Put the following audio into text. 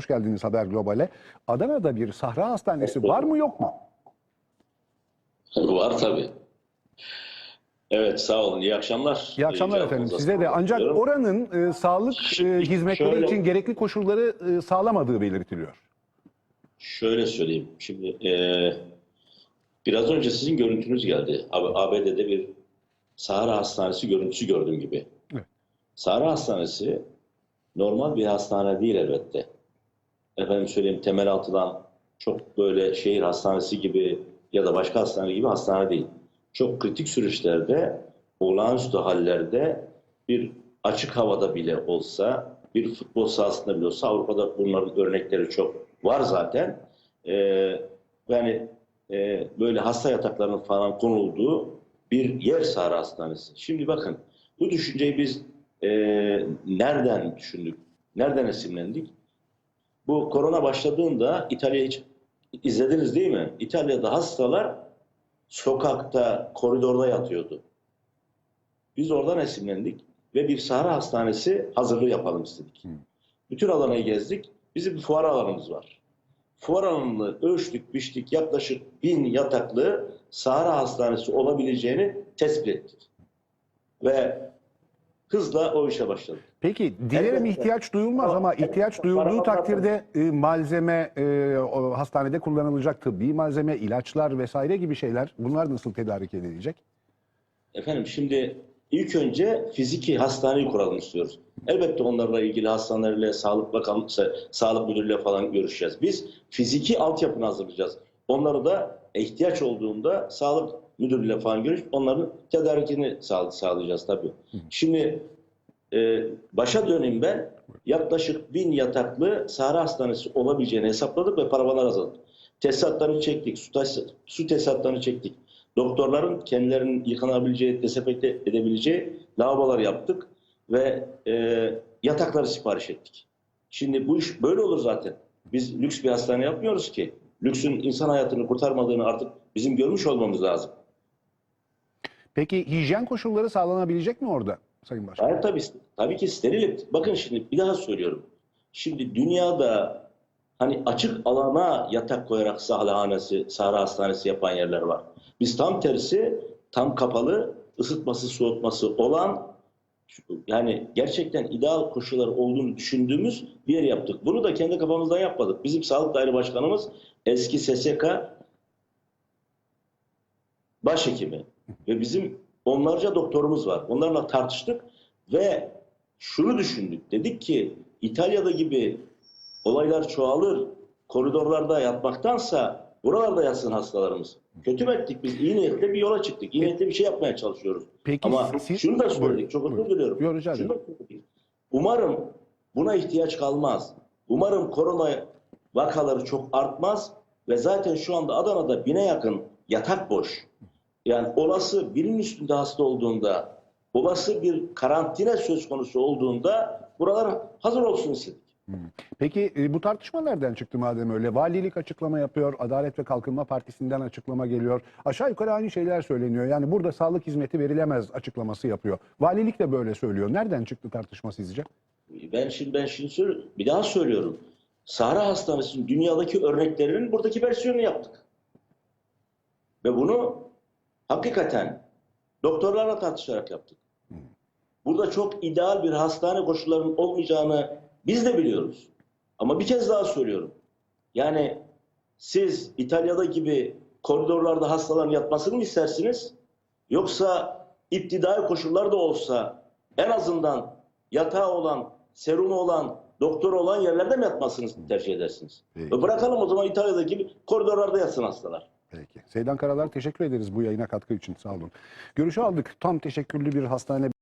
hoş geldiniz Haber Global'e. Adana'da bir sahra hastanesi var mı yok mu? Var tabii. Evet sağ olun. İyi akşamlar. İyi akşamlar İyi efendim size de. Ancak oranın e, sağlık e, hizmetleri şöyle- için gerekli koşulları e, sağlamadığı belirtiliyor. Şöyle söyleyeyim. Şimdi eee, biraz önce sizin görüntünüz geldi. Ab- ABD'de bir Sahara Hastanesi görüntüsü gördüğüm gibi. Evet. Sahara Hastanesi normal bir hastane değil elbette. Efendim söyleyeyim temel atılan çok böyle şehir hastanesi gibi ya da başka hastane gibi hastane değil. Çok kritik süreçlerde, olağanüstü hallerde bir açık havada bile olsa, bir futbol sahasında bile olsa Avrupa'da bunların örnekleri çok var zaten. Ee, yani e, böyle hasta yataklarının falan konulduğu bir yer Sahra Hastanesi. Şimdi bakın bu düşünceyi biz e, nereden düşündük? Nereden esinlendik? Bu korona başladığında İtalya'yı hiç izlediniz değil mi? İtalya'da hastalar sokakta, koridorda yatıyordu. Biz oradan esinlendik ve bir Sahra Hastanesi hazırlığı yapalım istedik. Bütün alanı gezdik. Bizim bir fuar alanımız var. Fuar alanını ölçtük, biçtik. Yaklaşık bin yataklı Sahra Hastanesi olabileceğini tespit ettik. Ve hızla o işe başladık. Peki dilerim Elbette. ihtiyaç duyulmaz ama ihtiyaç duyulduğu takdirde e, malzeme, e, o hastanede kullanılacak tıbbi malzeme, ilaçlar vesaire gibi şeyler bunlar nasıl tedarik edilecek? Efendim şimdi ilk önce fiziki hastaneyi kuralım istiyoruz. Elbette onlarla ilgili hastanelerle, sağlık bakanlığı, sağlık müdürlüğüyle falan görüşeceğiz. Biz fiziki altyapını hazırlayacağız. Onları da ihtiyaç olduğunda sağlık müdürlüğüyle falan görüş, onların tedarikini sağ, sağlayacağız tabii. Şimdi e, başa döneyim ben. Yaklaşık bin yataklı Sahra Hastanesi olabileceğini hesapladık ve paravanlar hazırladık. Tesisatlarını çektik, su, tes- su tesisatlarını çektik. Doktorların kendilerinin yıkanabileceği, dezenfekte edebileceği lavabolar yaptık ve e, yatakları sipariş ettik. Şimdi bu iş böyle olur zaten. Biz lüks bir hastane yapmıyoruz ki. Lüksün insan hayatını kurtarmadığını artık bizim görmüş olmamız lazım. Peki hijyen koşulları sağlanabilecek mi orada Sayın Başkan? Hayır tabii, tabii ki steril. Bakın şimdi bir daha söylüyorum. Şimdi dünyada hani açık alana yatak koyarak sahahanesi, sahra hastanesi yapan yerler var. Biz tam tersi tam kapalı, ısıtması, soğutması olan yani gerçekten ideal koşullar olduğunu düşündüğümüz bir yer yaptık. Bunu da kendi kafamızdan yapmadık. Bizim Sağlık Daire Başkanımız eski SSK başhekimi ve bizim onlarca doktorumuz var. Onlarla tartıştık ve şunu düşündük. Dedik ki İtalya'da gibi olaylar çoğalır, koridorlarda yatmaktansa buralarda yatsın hastalarımız. Kötü mü ettik biz? İyi niyetle bir yola çıktık. İyi niyetle bir şey yapmaya çalışıyoruz. Peki Ama siz- şunu da Buyurun, söyledik. Çok özür diliyorum. Yok, rica Şunu ederim. da söyledik. Umarım buna ihtiyaç kalmaz. Umarım korona vakaları çok artmaz ve zaten şu anda Adana'da bine yakın yatak boş. Yani olası birinin üstünde hasta olduğunda, olası bir karantina söz konusu olduğunda buralar hazır olsun istedik. Peki e, bu tartışma nereden çıktı madem öyle? Valilik açıklama yapıyor, Adalet ve Kalkınma Partisi'nden açıklama geliyor. Aşağı yukarı aynı şeyler söyleniyor. Yani burada sağlık hizmeti verilemez açıklaması yapıyor. Valilik de böyle söylüyor. Nereden çıktı tartışma sizce? Ben şimdi ben şimdi söyle- bir daha söylüyorum. Sahra Hastanesi'nin dünyadaki örneklerinin buradaki versiyonunu yaptık. Ve bunu hakikaten doktorlarla tartışarak yaptık. Burada çok ideal bir hastane koşullarının olmayacağını biz de biliyoruz. Ama bir kez daha söylüyorum. Yani siz İtalya'da gibi koridorlarda hastaların yatmasını mı istersiniz? Yoksa iptidai koşullar da olsa en azından yatağı olan, serumu olan, doktor olan yerlerde mi yatmasını tercih edersiniz? Peki. Ve bırakalım o zaman İtalya'da gibi koridorlarda yatsın hastalar. Peki. Seydan Karalar teşekkür ederiz bu yayına katkı için. Sağ olun. Görüşü aldık. Tam teşekkürlü bir hastane